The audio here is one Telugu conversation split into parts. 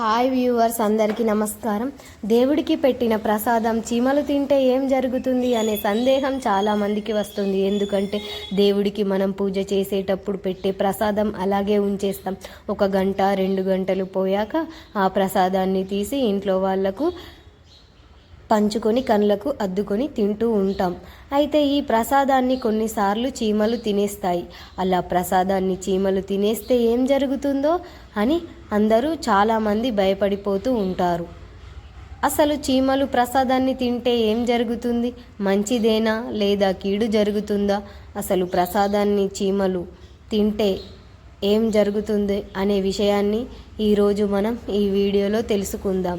హాయ్ వ్యూవర్స్ అందరికీ నమస్కారం. దేవుడికి పెట్టిన ప్రసాదం చీమలు తింటే ఏం జరుగుతుంది అనే సందేహం చాలా మందికి వస్తుంది. ఎందుకంటే దేవుడికి మనం పూజ చేసేటప్పుడు పెట్టే ప్రసాదం అలాగే ఉంచేస్తాం. ఒక గంట రెండు గంటలు పోయాక ఆ ప్రసాదాన్ని తీసి ఇంట్లో వాళ్ళకు పంచుకొని కళ్ళకు అద్దుకొని తింటూ ఉంటాం. అయితే ఈ ప్రసాదాన్ని కొన్నిసార్లు చీమలు తినేస్తాయి. అలా ప్రసాదాన్ని చీమలు తినేస్తే ఏం జరుగుతుందో అని అందరూ చాలామంది భయపడిపోతూ ఉంటారు. అసలు చీమలు ప్రసాదాన్ని తింటే ఏం జరుగుతుంది? మంచిదేనా? లేదా కీడు జరుగుతుందా? అసలు ప్రసాదాన్ని చీమలు తింటే ఏం జరుగుతుంది? అనే విషయాన్ని ఈరోజు మనం ఈ వీడియోలో తెలుసుకుందాం.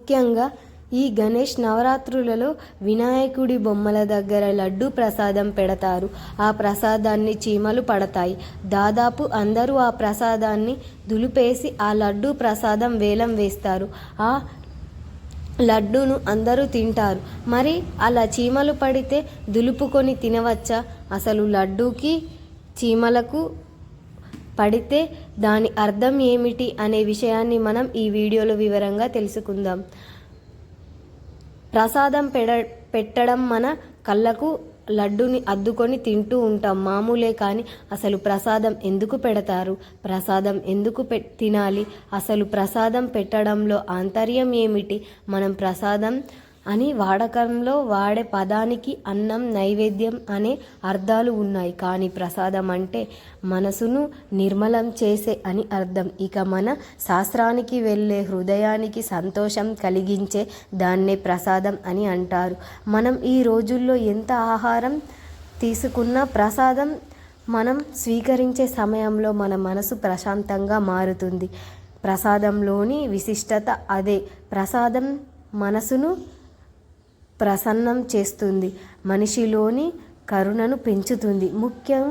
ముఖ్యంగా ఈ గణేష్ నవరాత్రులలో వినాయకుడి బొమ్మల దగ్గర లడ్డు ప్రసాదం పెడతారు. ఆ ప్రసాదాన్ని చీమలు పడతాయి. దాదాపు అందరూ ఆ ప్రసాదాన్ని దులిపేసి ఆ లడ్డు ప్రసాదం వేలం వేస్తారు. ఆ లడ్డూను అందరూ తింటారు. మరి అలా చీమలు పడితే దులుపుకొని తినవచ్చా? అసలు లడ్డూకి చీమలకు పడితే దాని అర్థం ఏమిటి అనే విషయాన్ని మనం ఈ వీడియోలో వివరంగా తెలుసుకుందాం. ప్రసాదం పెడ పెట్టడం మన కళ్ళకు లడ్డుని అద్దుకొని తింటూ ఉంటాం. మామూలే కానీ అసలు ప్రసాదం ఎందుకు పెడతారు? ప్రసాదం ఎందుకు పె తినాలి? అసలు ప్రసాదం పెట్టడంలో ఆంతర్యం ఏమిటి? మనం ప్రసాదం అని వాడకంలో వాడే పదానికి అన్నం నైవేద్యం అనే అర్థాలు ఉన్నాయి. కానీ ప్రసాదం అంటే మనసును నిర్మలం చేసే అని అర్థం. ఇక మన శాస్త్రానికి వెళ్ళే హృదయానికి సంతోషం కలిగించే దాన్నే ప్రసాదం అని అంటారు. మనం ఈ రోజుల్లో ఎంత ఆహారం తీసుకున్న ప్రసాదం మనం స్వీకరించే సమయంలో మన మనసు ప్రశాంతంగా మారుతుంది. ప్రసాదంలోని విశిష్టత అదే. ప్రసాదం మనసును ప్రసన్నం చేస్తుంది. మనిషిలోని కరుణను పెంచుతుంది. ముఖ్యం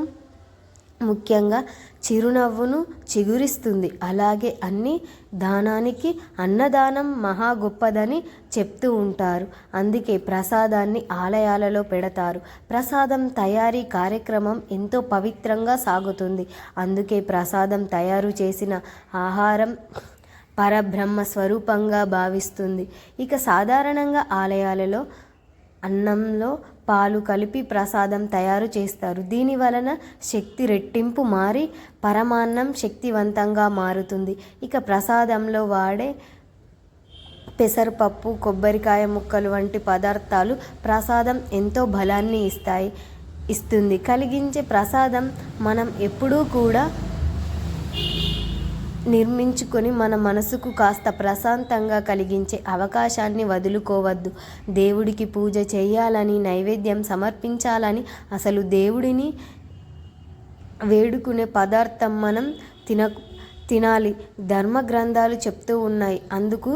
ముఖ్యంగా చిరునవ్వును చిగురిస్తుంది. అలాగే అన్ని దానానికి అన్నదానం మహా గొప్పదని చెప్తూ ఉంటారు. అందుకే ప్రసాదాన్ని ఆలయాలలో పెడతారు. ప్రసాదం తయారీ కార్యక్రమం ఎంతో పవిత్రంగా సాగుతుంది. అందుకే ప్రసాదం తయారు చేసిన ఆహారం పరబ్రహ్మ స్వరూపంగా భావిస్తుంది. ఇక సాధారణంగా ఆలయాలలో అన్నంలో పాలు కలిపి ప్రసాదం తయారు చేస్తారు. దీని వలన శక్తి రెట్టింపు మారి పరమాన్నం శక్తివంతంగా మారుతుంది. ఇక ప్రసాదంలో వాడే పెసరపప్పు కొబ్బరికాయ ముక్కలు వంటి పదార్థాలు ప్రసాదం ఎంతో బలాన్ని ఇస్తాయి ఇస్తుంది. కలిగించే ప్రసాదం మనం ఎప్పుడూ కూడా నిర్మించుకొని మన మనసుకు కాస్త ప్రశాంతంగా కలిగించే అవకాశాన్ని వదులుకోవద్దు. దేవుడికి పూజ చేయాలని నైవేద్యం సమర్పించాలని అసలు దేవుడిని వేడుకునే పదార్థం మనం తిన తినాలి. ధర్మ గ్రంథాలు చెప్తూ ఉన్నాయి. అందుకు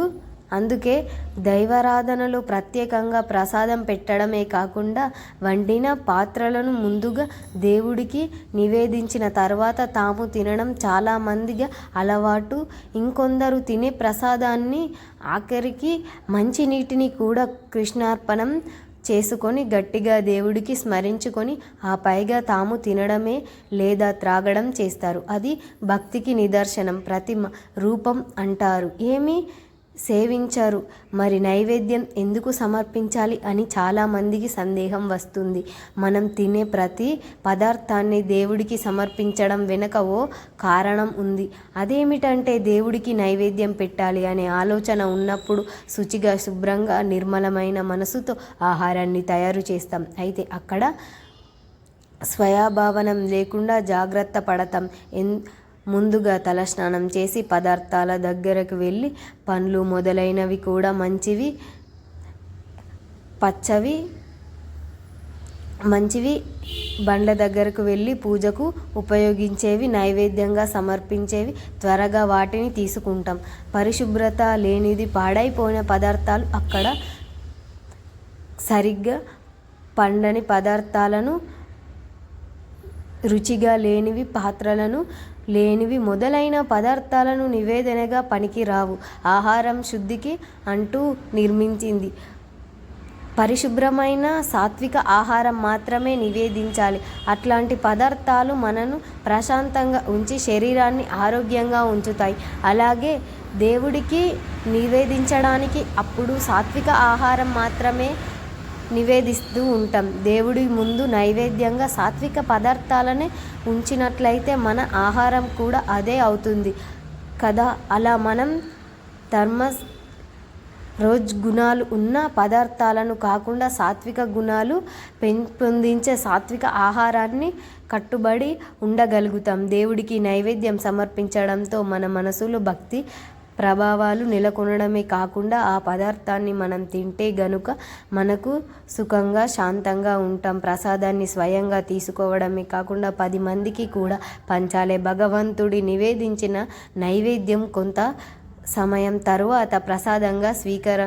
అందుకే దైవారాధనలో ప్రత్యేకంగా ప్రసాదం పెట్టడమే కాకుండా వండిన పాత్రలను ముందుగా దేవుడికి నివేదించిన తర్వాత తాము తినడం చాలామందిగా అలవాటు. ఇంకొందరు తినే ప్రసాదాన్ని ఆఖరికి మంచినీటిని కూడా కృష్ణార్పణం చేసుకొని గట్టిగా దేవుడికి స్మరించుకొని ఆ పైగా తాము తినడమే లేదా త్రాగడం చేస్తారు. అది భక్తికి నిదర్శనం ప్రతిమ రూపం అంటారు. ఏమి? సేవించరు. మరి నైవేద్యం ఎందుకు సమర్పించాలి అని చాలామందికి సందేహం వస్తుంది. మనం తినే ప్రతి పదార్థాన్ని దేవుడికి సమర్పించడం వెనుక ఓ కారణం ఉంది. అదేమిటంటే దేవుడికి నైవేద్యం పెట్టాలి అనే ఆలోచన ఉన్నప్పుడు శుచిగా శుభ్రంగా నిర్మలమైన మనసుతో ఆహారాన్ని తయారు చేస్తాం. అయితే అక్కడ స్వయాభావనం లేకుండా జాగ్రత్త పడతాం. ఎన్ ముందుగా తలస్నానం చేసి పదార్థాల దగ్గరకు వెళ్ళి పండ్లు మొదలైనవి కూడా మంచివి పచ్చవి మంచివి బండ్ల దగ్గరకు వెళ్ళి పూజకు ఉపయోగించేవి నైవేద్యంగా సమర్పించేవి త్వరగా వాటిని తీసుకుంటాం. పరిశుభ్రత లేనిది పాడైపోయిన పదార్థాలు అక్కడ సరిగ్గా పండని పదార్థాలను రుచిగా లేనివి పాత్రలను లేనివి మొదలైన పదార్థాలను నివేదనగా పనికిరావు. ఆహారం శుద్ధికి అంటూ నిర్మించింది. పరిశుభ్రమైన సాత్విక ఆహారం మాత్రమే నివేదించాలి. అట్లాంటి పదార్థాలు మనను ప్రశాంతంగా ఉంచి శరీరాన్ని ఆరోగ్యంగా ఉంచుతాయి. అలాగే దేవుడికి నివేదించడానికి అప్పుడు సాత్విక ఆహారం మాత్రమే నివేదిస్తూ ఉంటాం. దేవుడి ముందు నైవేద్యంగా సాత్విక పదార్థాలనే ఉంచినట్లయితే మన ఆహారం కూడా అదే అవుతుంది. కదా? అలా మనం ధర్మ రోజ్ గుణాలు ఉన్న పదార్థాలను కాకుండా సాత్విక గుణాలు పెంపొందించే సాత్విక ఆహారాన్ని కట్టుబడి ఉండగలుగుతాం. దేవుడికి నైవేద్యం సమర్పించడంతో మన మనసులో భక్తి ప్రభావాలు నెలకొనడమే కాకుండా ఆ పదార్థాన్ని మనం తింటే గనుక మనకు సుఖంగా శాంతంగా ఉంటాం. ప్రసాదాన్ని స్వయంగా తీసుకోవడమే కాకుండా పది మందికి కూడా పంచాలే. భగవంతుడి నివేదించిన నైవేద్యం కొంత సమయం తరువాత ప్రసాదంగా స్వీకర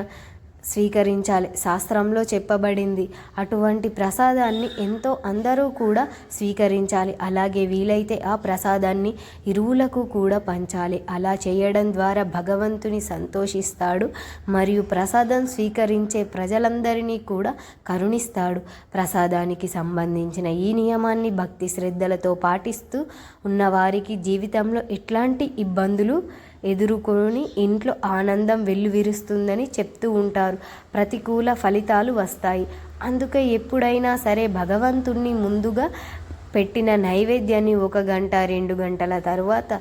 స్వీకరించాలి. శాస్త్రంలో చెప్పబడింది. అటువంటి ప్రసాదాన్ని ఎంతో అందరూ కూడా స్వీకరించాలి. అలాగే వీలైతే ఆ ప్రసాదాన్ని ఇరువులకు కూడా పంచాలి. అలా చేయడం ద్వారా భగవంతుని సంతోషిస్తాడు. మరియు ప్రసాదం స్వీకరించే ప్రజలందరినీ కూడా కరుణిస్తాడు. ప్రసాదానికి సంబంధించిన ఈ నియమాన్ని భక్తి శ్రద్ధలతో పాటిస్తూ ఉన్నవారికి జీవితంలో ఎట్లాంటి ఇబ్బందులు ఎదుర్కొని ఇంట్లో ఆనందం వెల్లువిరుస్తుందని చెప్తూ ఉంటారు. ప్రతికూల ఫలితాలు వస్తాయి. అందుకే ఎప్పుడైనా సరే భగవంతుణ్ణి ముందుగా పెట్టిన నైవేద్యాన్ని ఒక గంట రెండు గంటల తర్వాత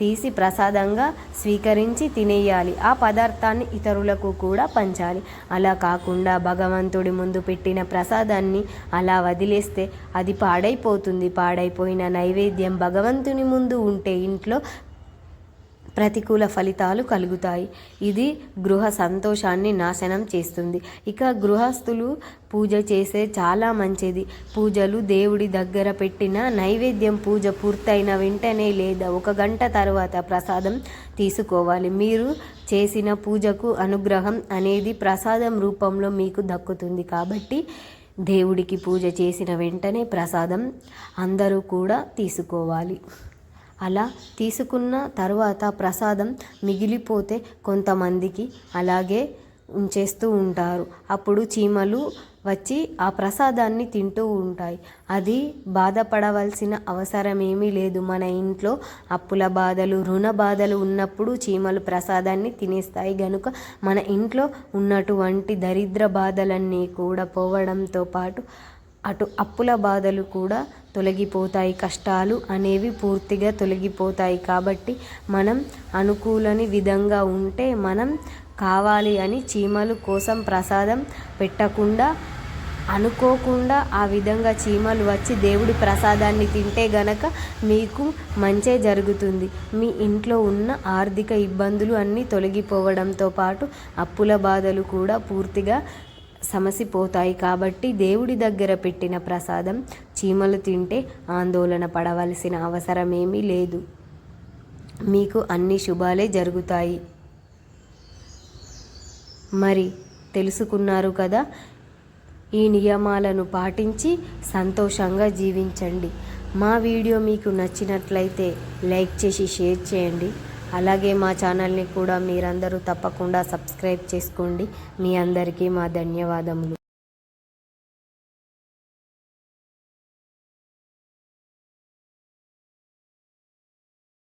తీసి ప్రసాదంగా స్వీకరించి తినేయాలి. ఆ పదార్థాన్ని ఇతరులకు కూడా పంచాలి. అలా కాకుండా భగవంతుడి ముందు పెట్టిన ప్రసాదాన్ని అలా వదిలేస్తే అది పాడైపోతుంది. పాడైపోయిన నైవేద్యం భగవంతుని ముందు ఉంటే ఇంట్లో ప్రతికూల ఫలితాలు కలుగుతాయి. ఇది గృహ సంతోషాన్ని నాశనం చేస్తుంది. ఇక గృహస్థులు పూజ చేసే చాలా మంచిది. పూజలు దేవుడి దగ్గర పెట్టిన నైవేద్యం పూజ పూర్తయిన వెంటనే లేదా ఒక గంట తర్వాత ప్రసాదం తీసుకోవాలి. మీరు చేసిన పూజకు అనుగ్రహం అనేది ప్రసాదం రూపంలో మీకు దక్కుతుంది. కాబట్టి దేవుడికి పూజ చేసిన వెంటనే ప్రసాదం అందరూ కూడా తీసుకోవాలి. అలా తీసుకున్న తర్వాత ప్రసాదం మిగిలిపోతే కొంతమందికి అలాగే ఉంచేస్తూ ఉంటారు. అప్పుడు చీమలు వచ్చి ఆ ప్రసాదాన్ని తింటూ ఉంటాయి. అది బాధపడవలసిన అవసరం ఏమీ లేదు. మన ఇంట్లో అప్పుల బాధలు రుణ బాధలు ఉన్నప్పుడు చీమలు ప్రసాదాన్ని తినేస్తాయి. గనుక మన ఇంట్లో ఉన్నటువంటి దరిద్ర బాధలన్నీ కూడా పోవడంతో పాటు అటు అప్పుల బాధలు కూడా తొలగిపోతాయి కష్టాలు అనేవి పూర్తిగా తొలగిపోతాయి. కాబట్టి మనం అనుకూలని విధంగా ఉంటే మనం కావాలి అని చీమలు కోసం ప్రసాదం పెట్టకుండా అనుకోకుండా ఆ విధంగా చీమలు వచ్చి దేవుడి ప్రసాదాన్ని తింటే గనక మీకు మంచే జరుగుతుంది. మీ ఇంట్లో ఉన్న ఆర్థిక ఇబ్బందులు అన్నీ తొలగిపోవడంతో పాటు అప్పుల బాధలు కూడా పూర్తిగా సమసిపోతాయి కాబట్టి దేవుడి దగ్గర పెట్టిన ప్రసాదం చీమలు తింటే ఆందోళన పడవలసిన అవసరమేమీ లేదు. మీకు అన్ని శుభాలే జరుగుతాయి. మరి తెలుసుకున్నారు కదా ఈ నియమాలను పాటించి సంతోషంగా జీవించండి. మా వీడియో మీకు నచ్చినట్లయితే లైక్ చేసి షేర్ చేయండి. అలాగే మా ఛానల్ని కూడా మీరందరూ తప్పకుండా సబ్స్క్రైబ్ చేసుకోండి. మీ అందరికీ మా ధన్యవాదములు.